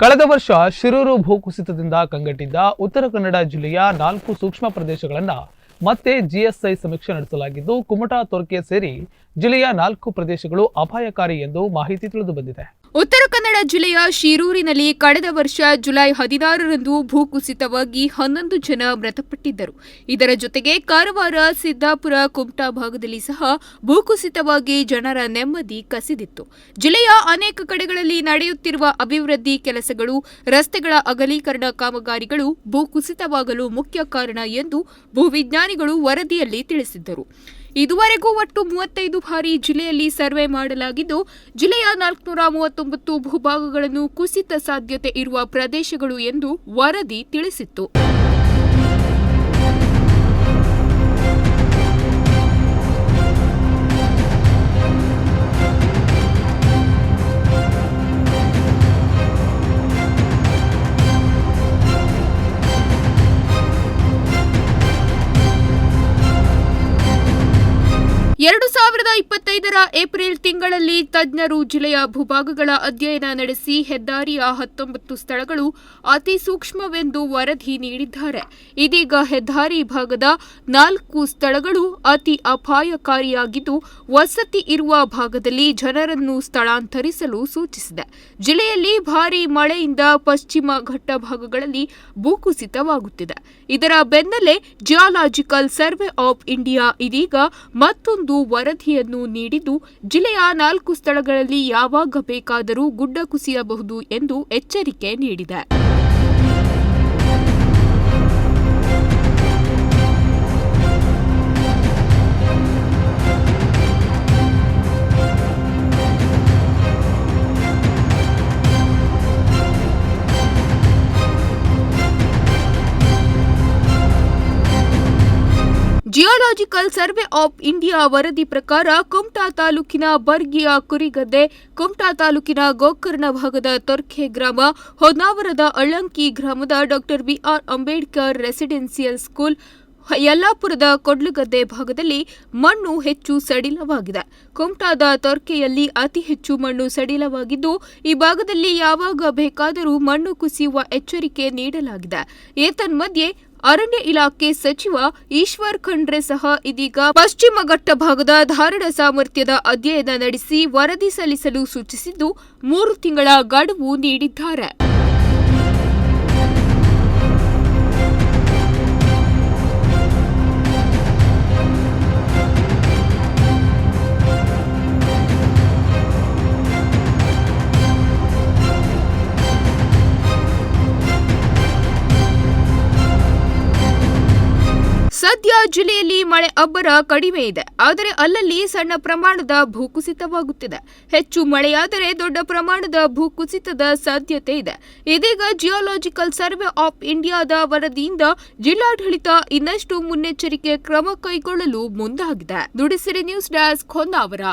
ಕಳೆದ ವರ್ಷ ಶಿರೂರು ಭೂಕುಸಿತದಿಂದ ಕಂಗೆಟ್ಟಿದ್ದ ಉತ್ತರ ಕನ್ನಡ ಜಿಲ್ಲೆಯ ನಾಲ್ಕು ಸೂಕ್ಷ್ಮ ಪ್ರದೇಶಗಳನ್ನ ಮತ್ತೆ ಜಿಎಸ್ಐ ಸಮೀಕ್ಷೆ ನಡೆಸಲಾಗಿದ್ದು, ಕುಮಟಾ, ತೊರಕೆ ಸೇರಿ ಜಿಲ್ಲೆಯ ನಾಲ್ಕು ಪ್ರದೇಶಗಳು ಅಪಾಯಕಾರಿ ಎಂದು ಮಾಹಿತಿ ತಿಳಿದು ಬಂದಿದೆ. ಉತ್ತರ ಕನ್ನಡ ಜಿಲ್ಲೆಯ ಶಿರೂರಿನಲ್ಲಿ ಕಳೆದ ವರ್ಷ ಜುಲೈ ಹದಿನಾರರಂದು ಭೂಕುಸಿತವಾಗಿ ಹನ್ನೊಂದು ಜನ ಮೃತಪಟ್ಟಿದ್ದರು. ಇದರ ಜೊತೆಗೆ ಕಾರವಾರ, ಸಿದ್ದಾಪುರ, ಕುಮಟಾ ಭಾಗದಲ್ಲಿ ಸಹ ಭೂಕುಸಿತವಾಗಿ ಜನರ ನೆಮ್ಮದಿ ಕಸಿದಿತ್ತು. ಜಿಲ್ಲೆಯ ಅನೇಕ ಕಡೆಗಳಲ್ಲಿ ನಡೆಯುತ್ತಿರುವ ಅಭಿವೃದ್ಧಿ ಕೆಲಸಗಳು, ರಸ್ತೆಗಳ ಅಗಲೀಕರಣ ಕಾಮಗಾರಿಗಳು ಭೂಕುಸಿತವಾಗಲು ಮುಖ್ಯ ಕಾರಣ ಎಂದು ಭೂವಿಜ್ಞಾನಿಗಳು ವರದಿಯಲ್ಲಿ ತಿಳಿಸಿದ್ದರು. ಇದುವರೆಗೂ ಒಟ್ಟು ಮೂವತ್ತೈದು ಬಾರಿ ಜಿಲ್ಲೆಯಲ್ಲಿ ಸರ್ವೆ ಮಾಡಲಾಗಿದ್ದು, ಜಿಲ್ಲೆಯ ನಾಲ್ಕುನೂರ ಮೂವತ್ತೊಂಬತ್ತು ಭೂಭಾಗಗಳನ್ನು ಕುಸಿತ ಸಾಧ್ಯತೆ ಇರುವ ಪ್ರದೇಶಗಳು ಎಂದು ವರದಿ ತಿಳಿಸಿತ್ತು. ಸಾವಿರದ ಇಪ್ಪತ್ತೈದರ ಏಪ್ರಿಲ್ ತಿಂಗಳಲ್ಲಿ ತಜ್ಞರು ಜಿಲ್ಲೆಯ ಭೂಭಾಗಗಳ ಅಧ್ಯಯನ ನಡೆಸಿ ಹೆದ್ದಾರಿಯ ಹತ್ತೊಂಬತ್ತು ಸ್ಥಳಗಳು ಅತಿ ಸೂಕ್ಷ್ಮವೆಂದು ವರದಿ ನೀಡಿದ್ದಾರೆ. ಇದೀಗ ಹೆದ್ದಾರಿ ಭಾಗದ ನಾಲ್ಕು ಸ್ಥಳಗಳು ಅತಿ ಅಪಾಯಕಾರಿಯಾಗಿದ್ದು, ವಸತಿ ಇರುವ ಭಾಗದಲ್ಲಿ ಜನರನ್ನು ಸ್ಥಳಾಂತರಿಸಲು ಸೂಚಿಸಿದೆ. ಜಿಲ್ಲೆಯಲ್ಲಿ ಭಾರೀ ಮಳೆಯಿಂದ ಪಶ್ಚಿಮ ಘಟ್ಟ ಭಾಗಗಳಲ್ಲಿ ಭೂಕುಸಿತವಾಗುತ್ತಿದೆ ಇದರ ಬೆನ್ನಲ್ಲೇ ಜಿಯಾಲಾಜಿಕಲ್ ಸರ್ವೆ ಆಫ್ ಇಂಡಿಯಾ ಇದೀಗ ಮತ್ತೊಂದು ವರದಿಯನ್ನು ನೀಡಿದ್ದು ಜಿಲ್ಲೆಯ ನಾಲ್ಕು ಸ್ಥಳಗಳಲ್ಲಿ ಯಾವಾಗ ಬೇಕಾದರೂ ಗುಡ್ಡ ಕುಸಿಯಬಹುದು ಎಂದು ಎಚ್ಚರಿಕೆ ನೀಡಿದೆ. ಜಿಯೋಲಾಜಿಕಲ್ ಸರ್ವೆ ಆಫ್ ಇಂಡಿಯಾ ವರದಿ ಪ್ರಕಾರ ಕುಮಟಾ ತಾಲೂಕಿನ ಬರ್ಗಿಯ ಕುರಿಗದ್ದೆ, ಕುಮಟಾ ತಾಲೂಕಿನ ಗೋಕರ್ಣ ಭಾಗದ ತೊರ್ಖೆ ಗ್ರಾಮ, ಹೊನ್ನಾವರದ ಅಳಂಕಿ ಗ್ರಾಮದ doctor B R Ambedkar residential school, ಯಲ್ಲಾಪುರದ ಕೊಡ್ಲುಗದ್ದೆ ಭಾಗದಲ್ಲಿ ಮಣ್ಣು ಹೆಚ್ಚು ಸಡಿಲವಾಗಿದೆ. ಕುಮಟಾದ ತೊರ್ಕೆಯಲ್ಲಿ ಅತಿ ಹೆಚ್ಚು ಮಣ್ಣು ಸಡಿಲವಾಗಿದ್ದು, ಈ ಭಾಗದಲ್ಲಿ ಯಾವಾಗ ಬೇಕಾದರೂ ಮಣ್ಣು ಕುಸಿಯುವ ಎಚ್ಚರಿಕೆ ನೀಡಲಾಗಿದೆ. ಏತನ್ಮಧ್ಯೆ ಅರಣ್ಯ ಇಲಾಖೆ ಸಚಿವ ಈಶ್ವರ್ ಖಂಡ್ರೆ ಸಹ ಇದೀಗ ಪಶ್ಚಿಮ ಘಟ್ಟ ಭಾಗದ ಧಾರಣ ಸಾಮರ್ಥ್ಯದ ಅಧ್ಯಯನ ನಡೆಸಿ ವರದಿ ಸಲ್ಲಿಸಲು ಸೂಚಿಸಿದ್ದು ಮೂರು ತಿಂಗಳ ಗಡುವು ನೀಡಿದ್ದಾರೆ. ಸದ್ಯ ಜಿಲ್ಲೆಯಲ್ಲಿ ಮಳೆ ಅಬ್ಬರ ಕಡಿಮೆ ಇದೆ. ಆದರೆ ಅಲ್ಲಲ್ಲಿ ಸಣ್ಣ ಪ್ರಮಾಣದ ಭೂಕುಸಿತವಾಗುತ್ತಿದೆ. ಹೆಚ್ಚು ಮಳೆಯಾದರೆ ದೊಡ್ಡ ಪ್ರಮಾಣದ ಭೂಕುಸಿತದ ಸಾಧ್ಯತೆ ಇದೆ. ಇದೀಗ ಜಿಯೋಲಾಜಿಕಲ್ ಸರ್ವೆ ಆಫ್ ಇಂಡಿಯಾದ ವರದಿಯಿಂದ ಜಿಲ್ಲಾಡಳಿತ ಇನ್ನಷ್ಟು ಮುನ್ನೆಚ್ಚರಿಕೆ ಕ್ರಮ ಕೈಗೊಳ್ಳಲು ಮುಂದಾಗಿದೆ. ದುಡಿಸಿರಿ ನ್ಯೂಸ್ ಡೆಸ್ಕ್ ಹೊನ್ನಾವರ.